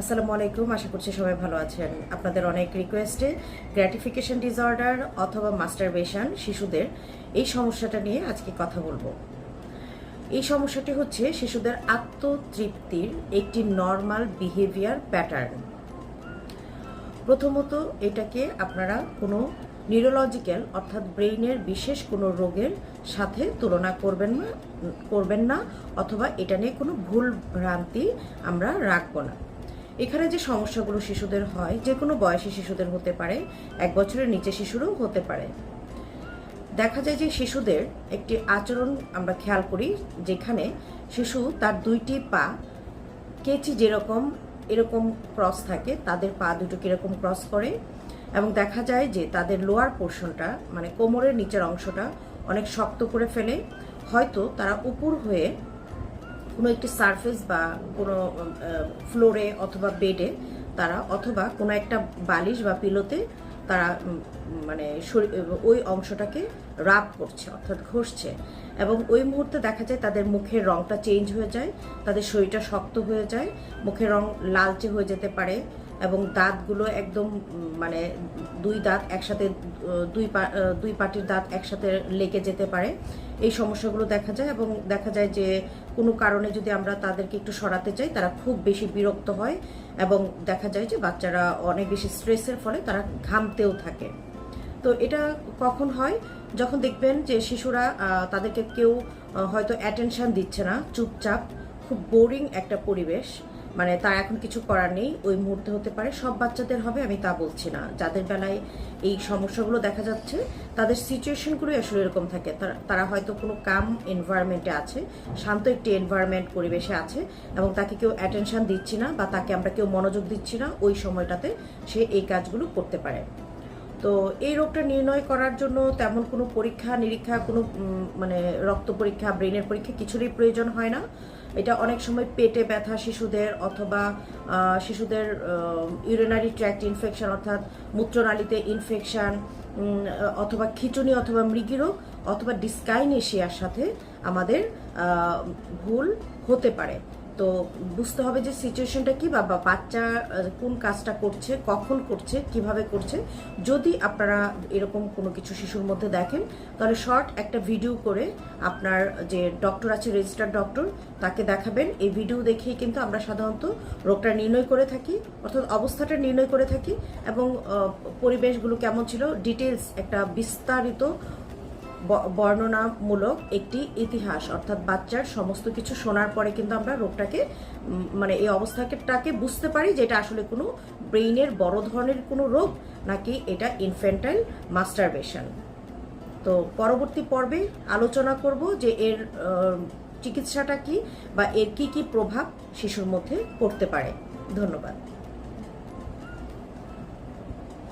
আসসালামু আলাইকুম, আশা করছি সবাই ভালো আছেন। আপনাদের অনেক রিকোয়েস্টে গ্র্যাটিফিকেশন ডিসঅর্ডার অথবা মাস্টারবেশন শিশুদের এই সমস্যাটা নিয়ে আজকে কথা বলব। এই সমস্যাটি হচ্ছে শিশুদের আত্মতৃপ্তির একটি নর্মাল বিহেভিয়ার প্যাটার্ন প্রথমত এটাকে আপনারা কোনো নিউরোলজিক্যাল অর্থাৎ ব্রেইনের বিশেষ কোনো রোগের সাথে তুলনা করবেন না করবেন না, অথবা এটা নিয়ে কোনো ভুল ভ্রান্তি আমরা রাখব না। এখানে যে সমস্যাগুলো শিশুদের হয়, যে কোনো বয়সী শিশুদের হতে পারে, এক বছরের নিচে শিশুরও হতে পারে। দেখা যায় যে শিশুদের একটি আচরণ আমরা খেয়াল করি, যেখানে শিশু তার দুইটি পা কেচি যেরকম, এরকম ক্রস থাকে, তাদের পা দুটো কীরকম ক্রস করে এবং দেখা যায় যে তাদের লোয়ার পোর্শনটা মানে কোমরের নিচের অংশটা অনেক শক্ত করে ফেলে, হয়তো তারা উপর হয়ে কোনো একটি সারফেস বা কোনো ফ্লোরে অথবা বেডে তারা অথবা কোনো একটা বালিশ বা পিলোতে তারা মানে ওই অংশটাকে রাব করছে, অর্থাৎ ঘষছে। এবং ওই মুহূর্তে দেখা যায় তাদের মুখের রঙটা চেঞ্জ হয়ে যায়, তাদের শরীরটা শক্ত হয়ে যায়, মুখের রং লালচে হয়ে যেতে পারে এবং দাঁতগুলো একদম মানে দুই দাঁত একসাথে দুই পা দুই পাটির দাঁত একসাথে লেগে যেতে পারে। এই সমস্যাগুলো দেখা যায় এবং দেখা যায় যে কোনো কারণে যদি আমরা তাদেরকে একটু সরাতে চাই, তারা খুব বেশি বিরক্ত হয় এবং দেখা যায় যে বাচ্চারা অনেক বেশি স্ট্রেসের ফলে তারা ঘামতেও থাকে। তো এটা কখন হয়? যখন দেখবেন যে শিশুরা তাদেরকে কেউ হয়তো অ্যাটেনশন দিচ্ছে না, চুপচাপ, খুব বোরিং একটা পরিবেশ। মানে তার এখন কিছু করার নেই, ওই মুহূর্তে হতে পারে। সব বাচ্চাদের হবে, আমি তা বলছি না। যাদের বেলায় এই সমস্যাগুলো দেখা যাচ্ছে, তাদের সিচুয়েশনগুলোই আসলে এরকম থাকে। তারা হয়তো কোনো কাম এনভায়রনমেন্টে আছে, শান্ত একটি এনভায়রনমেন্ট পরিবেশে আছে, এবং তাকে কেউ অ্যাটেনশন দিচ্ছি না বা তাকে আমরা কেউ মনোযোগ দিচ্ছি না, ওই সময়টাতে সে এই কাজগুলো করতে পারে। তো এই রোগটা নির্ণয় করার জন্য তেমন কোনো পরীক্ষা নিরীক্ষা কোনো মানে রক্ত পরীক্ষা, ব্রেনের পরীক্ষা কিছুরই প্রয়োজন হয় না। এটা অনেক সময় পেটে ব্যথা শিশুদের অথবা শিশুদের ইউরিনারি ট্র্যাক্ট ইনফেকশন অর্থাৎ মূত্রনালীতে ইনফেকশন অথবা খিচুনি অথবা মৃগীরোগ অথবা ডিসকাইনেশিয়ার সাথে আমাদের ভুল হতে পারে। তো বুঝতে হবে যে সিচুয়েশনটা কি, বা বাচ্চা কোন কাজটা করছে, কখন করছে, কীভাবে করছে। যদি আপনারা এরকম কোনো কিছু শিশুর মধ্যে দেখেন, তাহলে শর্ট একটা ভিডিও করে আপনার যে ডক্টর আছে রেজিস্টার্ড ডক্টর তাকে দেখাবেন। এই ভিডিও দেখেই কিন্তু আমরা সাধারণত রোগটা নির্ণয় করে থাকি, অর্থাৎ অবস্থাটা নির্ণয় করে থাকি এবং পরিবেশগুলো কেমন ছিল ডিটেলস একটা বিস্তারিত বর্ণনামূলক একটি ইতিহাস, অর্থাৎ বাচ্চার সমস্ত কিছু শোনার পরে কিন্তু আমরা রোগটাকে মানে এই অবস্থাটাকে বুঝতে পারি যে এটা আসলে কোনো ব্রেইনের বড় ধরনের কোনো রোগ নাকি এটা ইনফেন্টাইল মাস্টারবেশন। তো পরবর্তী পর্বে আলোচনা করব যে এর চিকিৎসাটা কি বা এর কি কি প্রভাব শিশুর মধ্যে পড়তে পারে। ধন্যবাদ।